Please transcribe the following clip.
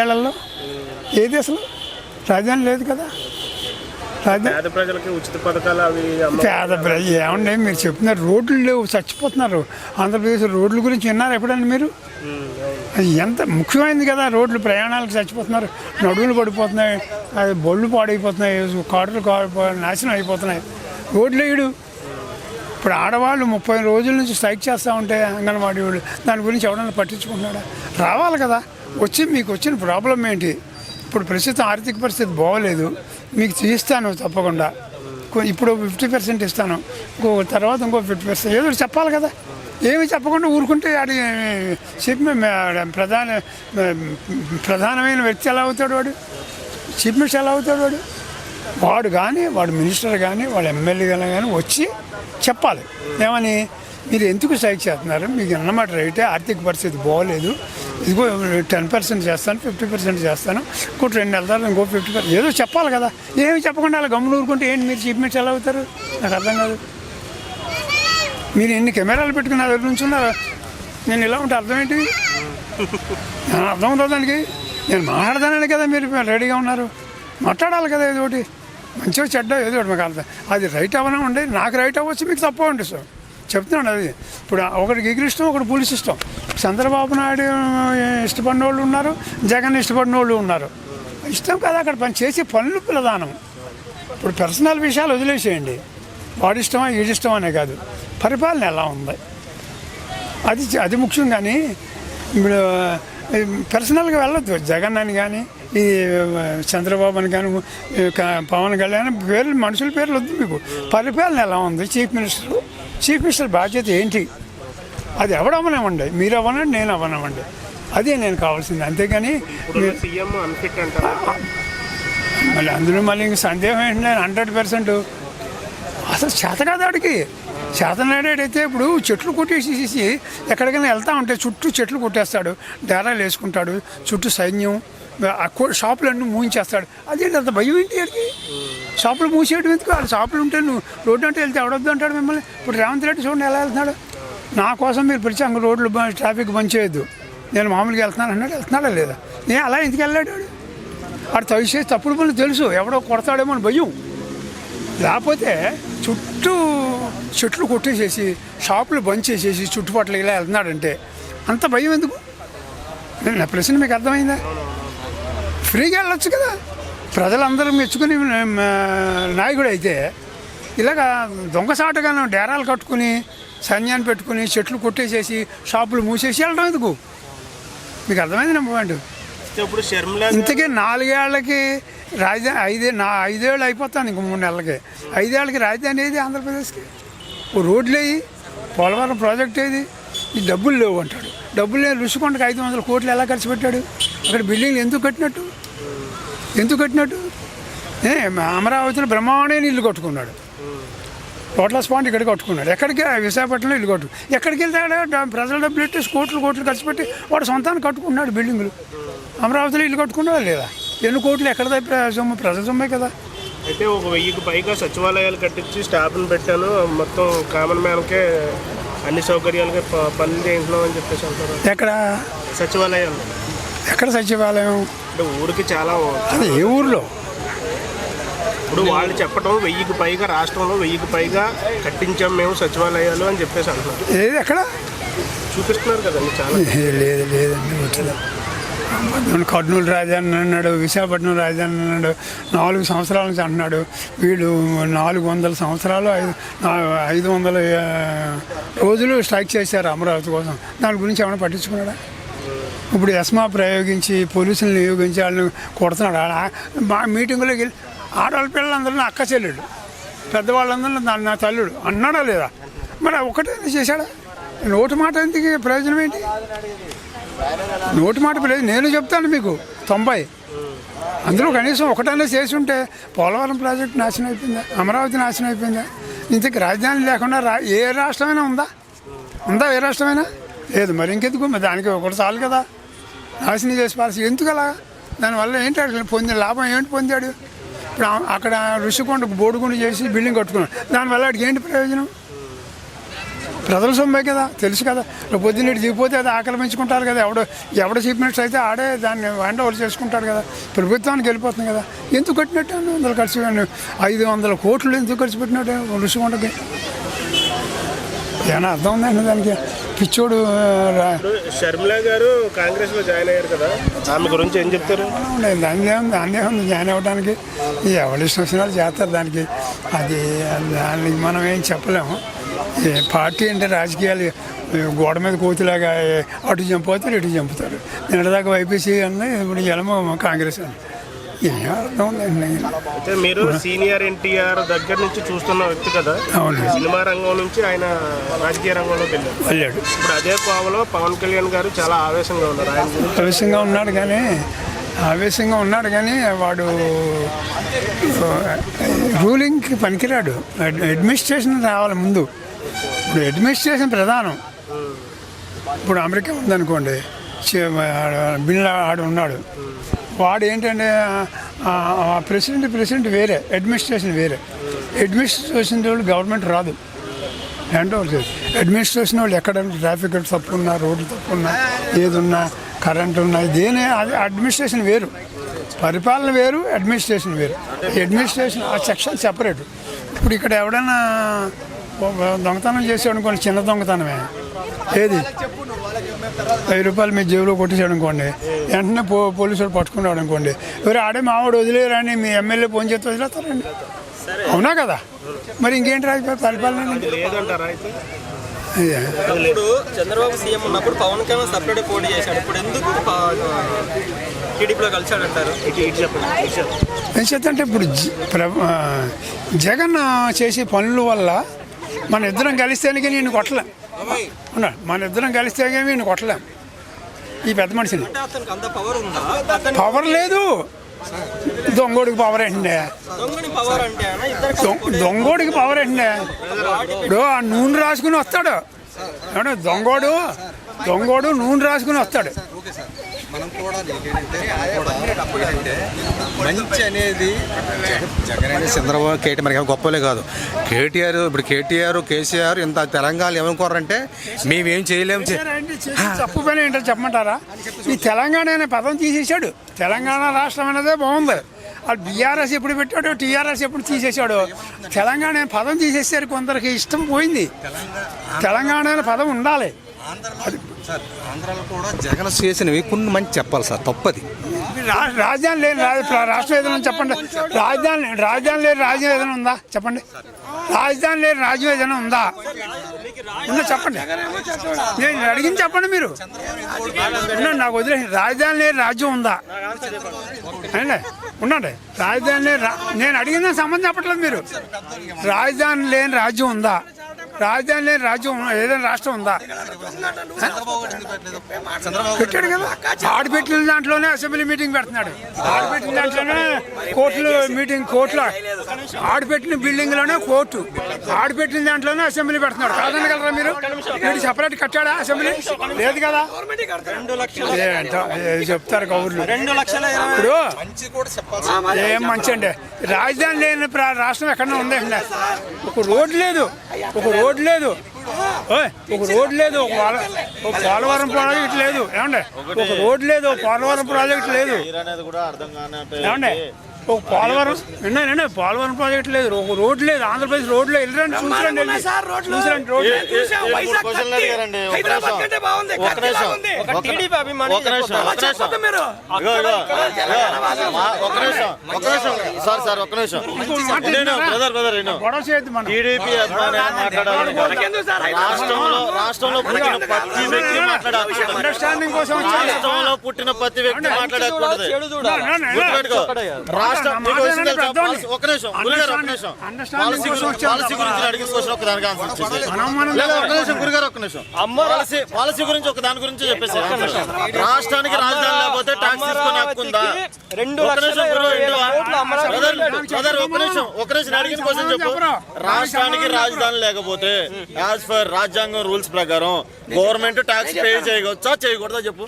ఏళ్ళలో ఏది అసలు? రాజధాని లేదు కదా. పేద ప్రజలకి ఉచిత పథకాలు అవి అమ్మ పేద ప్రజలు ఏమండి మీరు చెప్తున్నారు రోడ్లు లేవు చచ్చిపోతున్నారు. ఆంధ్రప్రదేశ్ రోడ్ల గురించి విన్నారు ఎప్పుడన్నా మీరు? ఎంత ముఖ్యమైనది కదా రోడ్లు ప్రయాణాలకు చచ్చిపోతున్నారు. నడువులు పడిపోతున్నాయి అది బొళ్ళు పాడైపోతున్నాయి కాటలు నాశనం అయిపోతున్నాయి. రోడ్లు వేయడు ఇప్పుడు ఆడవాళ్ళు ముప్పై రోజుల నుంచి స్ట్రైక్ చేస్తూ ఉంటే అంగన్వాడీ వాళ్ళు దాని గురించి ఎవడన్నా పట్టించుకుంటున్నాడా? రావాలి కదా. వచ్చి మీకు వచ్చిన ప్రాబ్లం ఏంటి? ఇప్పుడు ప్రస్తుతం ఆర్థిక పరిస్థితి బాగోలేదు. మీకు చేయిస్తాను తప్పకుండా. ఇప్పుడు ఫిఫ్టీ పర్సెంట్ ఇస్తాను. ఇంకో తర్వాత ఇంకో ఫిఫ్టీ పర్సెంట్ ఏదో చెప్పాలి కదా. ఏమి చెప్పకుండా ఊరుకుంటే ఆడి చీఫ్ ప్రధాన ప్రధానమైన వ్యక్తి ఎలా అవుతాడు వాడు? చీఫ్ మినిస్టర్ ఎలా అవుతాడు వాడు? వాడు కానీ వాడు మినిస్టర్ కానీ వాడు ఎమ్మెల్యే కానీ వచ్చి చెప్పాలి. ఏమని? మీరు ఎందుకు స్ట్రైక్ చేస్తున్నారు? మీకు అన్నమాట రైతే ఆర్థిక పరిస్థితి బాగోలేదు. ఇదిగో టెన్ పర్సెంట్ చేస్తాను ఫిఫ్టీ పర్సెంట్ చేస్తాను. ఇంకోటి రెండు నెలల తర్వాత ఇంకో ఫిఫ్టీ పర్సెంట్. ఏదో చెప్పాలి కదా. ఏమి చెప్పకుండా అలా గమ్ములు ఊరుకుంటే ఏంటి మీరు చీఫ్ మినిస్టర్ ఎలా అవుతారు? నాకు అర్థం కాదు. మీరు ఎన్ని కెమెరాలు పెట్టుకుని నా దగ్గర నుంచి ఉన్నారా నేను ఇలా ఉంటే అర్థం ఏంటి? అర్థం ఉందా దానికి? నేను మాట్లాడదానని కదా మీరు రెడీగా ఉన్నారు. మాట్లాడాలి కదా ఏదో ఒకటి. మంచిగా చెడ్డ ఏదో ఒకటి మాకు అర్థం. అది రైట్ అవ్వనివ్వండి నాకు రైట్ అవ్వచ్చు మీకు తప్ప ఉండి సార్. చెప్తున్నాను అది. ఇప్పుడు ఒకటి ఎగిరి ఇష్టం ఒకటి పోలీస్ ఇష్టం చంద్రబాబు నాయుడు ఇష్టపడిన వాళ్ళు ఉన్నారు జగన్ ఇష్టపడిన వాళ్ళు ఉన్నారు. ఇష్టం కదా అక్కడ పని చేసే పనులు ప్రధానం. ఇప్పుడు పర్సనల్ విషయాలు వదిలేసేయండి. వాడి ఇష్టమా అనే కాదు. పరిపాలన ఎలా ఉంది? అది అది ముఖ్యం కానీ ఇప్పుడు పర్సనల్గా వెళ్ళొద్దు. జగన్ అని కానీ ఈ చంద్రబాబు అని కానీ పవన్ కళ్యాణ్ పేర్లు మనుషుల పేర్లు వద్దు మీకు. పరిపాలన ఎలా ఉంది? చీఫ్ మినిస్టర్ చీఫ్ మినిస్టర్ బాధ్యత ఏంటి? అది ఎవడవనివ్వండి మీరు అవ్వనండి నేను అవ్వనివ్వండి అదే నేను కావాల్సింది. అంతేగాని మళ్ళీ అందులో మళ్ళీ ఇంక సందేహం ఏంటంటే హండ్రెడ్ పర్సెంట్. అసలు చేత కాదు ఆడికి చేతనాడైతే ఇప్పుడు చెట్లు కొట్టేసేసి ఎక్కడికైనా వెళ్తా ఉంటే చుట్టూ చెట్లు కొట్టేస్తాడు. డేరాలు వేసుకుంటాడు. చుట్టూ సైన్యం షాపులన్నీ మూయించేస్తాడు. అదేంటి అంత భయం ఏంటి ఆడికి షాపులు మూసేయడం ఎందుకు? వాళ్ళ షాపులు ఉంటే నువ్వు రోడ్డు అంటే వెళ్తే ఎవడొద్దు అంటాడు మిమ్మల్ని? ఇప్పుడు రేవంత్ రెడ్డి చూడండి ఎలా వెళ్తున్నాడు. నా కోసం మీరు పిలిచి అంగ రోడ్లు ట్రాఫిక్ బంద్ చేయొద్దు. నేను మామూలుగా వెళ్తున్నాను అన్నాడు. వెళ్తున్నాడా లేదా? నేను అలా ఎందుకు వెళ్ళాడు వాడు? వాడు తవిసే తప్పుడు పనులు తెలుసు. ఎవడో కొడతాడేమో అని భయం. లేకపోతే చుట్టూ చెట్లు కొట్టేసేసి షాపులు బంద్ చేసేసి చుట్టుపక్కల ఇలా వెళ్తున్నాడంటే అంత భయం ఎందుకు? నా ప్రశ్న మీకు అర్థమైందా? ఫ్రీగా వెళ్ళొచ్చు కదా. ప్రజలందరూ మెచ్చుకుని నాయకుడు అయితే ఇలాగా దొంగసాటుగాను డేరాలు కట్టుకుని సైన్యాన్ని పెట్టుకుని చెట్లు కొట్టేసేసి షాపులు మూసేసి వెళ్ళడం ఎందుకు? మీకు అర్థమైంది నా పాయింట్ ఇప్పుడు షర్మిల ఇంతకీ నాలుగేళ్ళకి రాజధాని ఐదే నా ఐదేళ్ళు అయిపోతాను ఇంక మూడు నెలలకి. ఐదేళ్ళకి రాజధాని ఏది ఆంధ్రప్రదేశ్కి? ఓ రోడ్లు వేయి పోలవరం ప్రాజెక్ట్ ఏది? ఈ డబ్బులు లేవు అంటాడు. డబ్బులు లేవు రుషికొండకి ఐదు వందల కోట్లు ఎలా ఖర్చు పెట్టాడు? అక్కడ బిల్డింగ్లు ఎందుకు కట్టినట్టు? ఎందుకు కట్టినట్టు? ఏ అమరావతిలో బ్రహ్మాండమైన ఇల్లు కట్టుకున్నాడు. టోటల్ స్పాట్ ఇక్కడ కట్టుకున్నాడు. ఎక్కడికి? విశాఖపట్నంలో ఇల్లు కట్టు ఎక్కడికి వెళ్తాడు ప్రజల డబ్బులు ఎట్టి కోట్లు కోట్లు ఖర్చు పెట్టి వాడు సొంతాన్ని కట్టుకున్నాడు బిల్డింగులు. అమరావతిలో ఇల్లు కట్టుకున్నాడా లేదా? ఎన్ని కోట్లు ఎక్కడ సొమ్ము? ప్రజల సొమ్మే కదా. అయితే ఒక వెయ్యికి పైగా సచివాలయాలు కట్టించి స్టాఫ్ని పెట్టాను. మొత్తం కామన్ మ్యాన్కే అన్ని సౌకర్యాలకి ప- పనులు చేయించినాం అని చెప్పేసి అంటారు ఎక్కడ? సచివాలయాలు. ఎక్కడ సచివాలయం? అంటే ఊరికి చాలా అది ఏ ఊర్లో? ఇప్పుడు వాళ్ళు చెప్పడం వెయ్యికి పైగా రాష్ట్రంలో వెయ్యికి పైగా కట్టించాం మేము సచివాలయాలు అని చెప్పేసి అంటున్నారు. ఏది ఎక్కడ? చూపిస్తున్నారు కదండి చాలా. లేదు లేదండి వచ్చింది. కర్నూలు రాజధాని అన్నాడు విశాఖపట్నం రాజధాని అన్నాడు నాలుగు సంవత్సరాల నుంచి అంటున్నాడు. వీళ్ళు నాలుగు వందల సంవత్సరాలు ఐదు ఐదు వందల రోజులు స్ట్రైక్ చేశారు అమరావతి కోసం. దాని గురించి ఏమైనా పట్టించుకున్నాడా? ఇప్పుడు ఎస్మా ప్రయోగించి పోలీసులను నియోగించి వాళ్ళని కొడుతున్నాడు. మా మీటింగులోకి వెళ్ళి ఆడవాళ్ళ పిల్లలందరూ నా అక్క చెల్లెళ్ళు. పెద్దవాళ్ళందరూ నా నా తల్లుడు. అన్నాడా లేదా? మరి ఒకటే చేశాడా? నోటు మాట ఎందుకు? ప్రయోజనం ఏంటి? నోటి మాట ప్రయోజనం నేను చెప్తాను మీకు తొంభై. అందులో కనీసం ఒకటన్నా చేసి ఉంటే పోలవరం ప్రాజెక్ట్ నాశనం అయిపోయిందా? అమరావతి నాశనం అయిపోయిందా? ఇంతకు రాజధాని లేకుండా రా ఏ రాష్ట్రమైనా ఉందా? ఉందా ఏ రాష్ట్రమైనా? లేదు మరి ఇంకెందుకు? దానికి ఒకటి చాలు కదా. నాశనం చేసి పాలసీ ఎందుకు అలా దానివల్ల ఏంటి అసలు పొందిన లాభం ఏంటి పొందాడు? ఇప్పుడు అక్కడ ఋషికొండకు బోడుగుండు చేసి బిల్డింగ్ కట్టుకున్నాడు. దానివల్ల వాడికి ఏంటి ప్రయోజనం? ప్రజల సొమ్మే కదా తెలుసు కదా. రేపు పొద్దున్న ఇటు దిగిపోతే అది ఆక్రమించుకుంటారు కదా. ఎవడో ఎవడ చీఫ్ మినిస్టర్ అయితే ఆడే దాన్ని హ్యాండ్ ఓవర్ చేసుకుంటారు కదా. ప్రభుత్వానికి వెళ్ళిపోతుంది కదా. ఎందుకు కట్టినట్టు అన్ని వందలు ఖర్చు ఐదు వందల కోట్లు ఎందుకు ఖర్చు పెట్టినట్టు ఋషికొండకి ఏమైనా అర్థం ఉందండి దానికి? పిచ్చోడు షర్మిల గారు కాంగ్రెస్లో జాయిన్ అయ్యారు కదా ఆమె గురించి ఏం చెప్తారు? దాన్ని ఏముంది జాయిన్ అవ్వడానికి ఎవరు వాళ్ళు చేస్తారు దానికి. అది దానికి మనం ఏం చెప్పలేము. ఈ పార్టీ అంటే రాజకీయాలు గోడ మీద కోతిలాగా అటు చంపుతారు ఇటు చంపుతారు. నిన్నదాకా వైపీసీ అన్న ఇప్పుడు ఎలమో కాంగ్రెస్ అని. ఏం అర్థం ఉందండి అయితే మీరు సీనియర్ ఎన్టీఆర్ దగ్గర నుంచి చూస్తున్న వ్యక్తి కదా? అవును సినిమా రంగం నుంచి ఆయన రాజకీయ రంగంలోకి వెళ్ళారు వెళ్ళాడు. ఇప్పుడు అదే కోవలో పవన్ కళ్యాణ్ గారు చాలా ఆవేశంగా ఉన్నారు. ఆయన ఆవేశంగా ఉన్నాడు కానీ ఆవేశంగా ఉన్నాడు కానీ వాడు రూలింగ్కి పనికిరాడు. అడ్- అడ్మినిస్ట్రేషన్ రావాలి ముందు. ఇప్పుడు అడ్మినిస్ట్రేషన్ ప్రధానం. ఇప్పుడు అమెరికా ఉందనుకోండి బిన్ ఆడు ఉన్నాడు. వాడు ఏంటంటే ప్రెసిడెంట్ ప్రెసిడెంట్ వేరే అడ్మినిస్ట్రేషన్ వేరే. అడ్మినిస్ట్రేషన్ వాళ్ళు గవర్నమెంట్ రాదు. హ్యాండ్ ఓవర్ చేసి అడ్మినిస్ట్రేషన్ వాళ్ళు ఎక్కడ ట్రాఫిక్ తప్పు ఉన్నా రోడ్లు తప్పు ఉన్నా ఏది ఉన్నా కరెంట్ ఉన్నా దేని అది అడ్మినిస్ట్రేషన్ వేరు. పరిపాలన వేరు అడ్మినిస్ట్రేషన్ వేరు. అడ్మినిస్ట్రేషన్ ఆ సెక్షన్ సెపరేట్. ఇప్పుడు ఇక్కడ ఎవడైనా దొంగతనం చేసాడు అనుకోండి చిన్న దొంగతనమే. ఏది? వెయ్యి రూపాయలు మీ జేబులో కొట్టేసాడు అనుకోండి వెంటనే పో పోలీసులు పట్టుకున్నాడు అనుకోండి ఎవరు ఆడే మావాడు వదిలేరని మీ ఎమ్మెల్యే ఫోన్ చేస్తే వదిలేస్తారండి. అవునా కదా? మరి ఇంకేంటి రాజకీయ పరిపాలన. ఇప్పుడు చంద్రబాబు సీఎం ఉన్నప్పుడు పవన్ కళ్యాణ్ సపరేట్ పోటీ చేశాడు. ఇప్పుడు ఎందుకు టీడీపీలో ఏం చేద్దంటే ఇప్పుడు జగన్ చేసే పనుల వల్ల మన ఇద్దరం కలిస్తేనే నేను కొట్టలేం. ఉన్నాడు మన ఇద్దరం కలిస్తే నేను కొట్టలేం. ఈ పెద్ద మనిషిని. పవర్ లేదు. దొంగోడికి పవర్ ఏంటండి? దొంగ- దొంగోడికి పవర్ ఏంటండి? ఇప్పుడు ఆ నూనె రాసుకుని వస్తాడు. దొంగోడు దొంగోడు నూనె రాసుకుని వస్తాడు. మనం కూడా ఏంటంటే మంచి అనేది జగన్- అనేది చంద్రబాబు కేటీ మనకి గొప్పలే కాదు. కేటీఆర్ ఇప్పుడు కేటీఆర్ కేసీఆర్ ఇంత తెలంగాణ ఏమనుకోరంటే మేమేం చేయలేము తప్పు పని ఏంటో చెప్పమంటారా? ఈ తెలంగాణ అనే పదం తీసేశాడు. తెలంగాణ రాష్ట్రం అనేదే బాగుంది. వాళ్ళు బీఆర్ఎస్ ఎప్పుడు పెట్టాడు టీఆర్ఎస్ ఎప్పుడు తీసేశాడు తెలంగాణ పదం తీసేసారు కొందరికి ఇష్టం పోయింది. తెలంగాణ అనే పదం ఉండాలి. సార్ ఆంధ్రాలో కూడా జగన్ చేసినవి కొన్ని మంచి చెప్పాలి సార్ తప్పది. రాజధాని లేని రాష్ట్రం ఏదైనా చెప్పండి? రాజధాని రాజధాని లేని రాజ్యం ఏదైనా ఉందా చెప్పండి? రాజధాని లేని రాజ్యం ఏదైనా ఉందా? ఉందా చెప్పండి? నేను అడిగింది చెప్పండి మీరు. నాకు వదిలేసి రాజధాని లేని రాజ్యం ఉందా? అండి ఉండండి. రాజధాని లేని రా- నేను అడిగిన సంబంధం చెప్పట్లేదు మీరు. రాజధాని లేని రాజ్యం ఉందా? రాజధాని లేని రాజ్యం ఏదైనా రాష్ట్రం ఉందా? పెట్టాడు కదా. ఆడపెట్టిన దాంట్లోనే అసెంబ్లీ మీటింగ్ పెడుతున్నాడు. ఆడపెట్టిన దాంట్లోనే కోర్టులు మీటింగ్ కోర్టులో ఆడపెట్టిన బిల్డింగ్లోనే కోర్టు. ఆడపెట్టిన దాంట్లోనే అసెంబ్లీ పెడుతున్నాడు. కాదనగలరా మీరు? మీరు సపరేట్ కట్టాడా అసెంబ్లీ? లేదు కదా. చెప్తారు కౌర్లు. రెండు ఇప్పుడు ఏం మంచి అండి రాజధాని లేని రాష్ట్రం ఎక్కడ ఉందండి. ఒక రోడ్ లేదు. ఒక రోడ్ లేదు. ఒక రోడ్ లేదు ఒక ఒక పోలవరం ప్రాజెక్ట్ లేదు. ఏమండి? ఒక రోడ్ లేదు ఒక పోలవరం ప్రాజెక్ట్ లేదు. అనేది కూడా అర్థం కానట్టు ఏమండి? ఒక పోలవరం. విన్నానండి పోలవరం ప్రాజెక్ట్ లేదు. ఒక రోడ్ లేదు. ఆంధ్రప్రదేశ్ రోడ్లో వెళ్ళరండి చూసిరండి వెళ్ళి. చూసిరండి నిమిషం. సార్ సార్ ఒక నిమిషం. నేను బ్రదర్ బ్రదర్ నేను గొడవ చేయొద్దు మనం. టీడీపీ అభిమాని మాట్లాడాలి. రాష్ట్రంలో రాష్ట్రంలో పుట్టిన ప్రతి వ్యక్తి మాట్లాడాలి అండర్స్టాండింగ్ కోసం వచ్చాను రాష్ట్రంలో పుట్టిన ప్రతి వ్యక్తి మాట్లాడకూడదు చెడు చూడ. గుర్తుపెట్టుకో. రాష్ట్రం. పాలసీ- ఒక నిమిషం గురుగారు ఒక నిమిషం. అండర్స్టాండింగ్ పాలసీ కోసం గురించి వచ్చాను పాలసీ గురించి అడిగిన క్వశ్చన్ ఒక దానికి ఆన్సర్ ఇచ్చేసి మనం మనం లేదా ఒక నిమిషం గురుగారు ఒక నిమిషం. పాలసీ పాలసీ గురించి ఒక దాని గురించి చెప్పేసి రాష్ట్రానికి రాజధాని లేకపోతే ట్యాక్స్ తీసుకుని హక్కుందా? రెండు ఒక లక్షల నిమిషం బ్రదర్ ఒక నిమిషం ఒక నిమిషం అడిగిన క్వశ్చన్ చెప్పు. రాష్ట్రానికి రాజధాని లేకపోతే యాజ్ పర్ రాజ్యాంగం రూల్స్ ప్రకారం గవర్నమెంట్ ట్యాక్స్ పే చేయవచ్చా చేయకూడదా చెప్పు?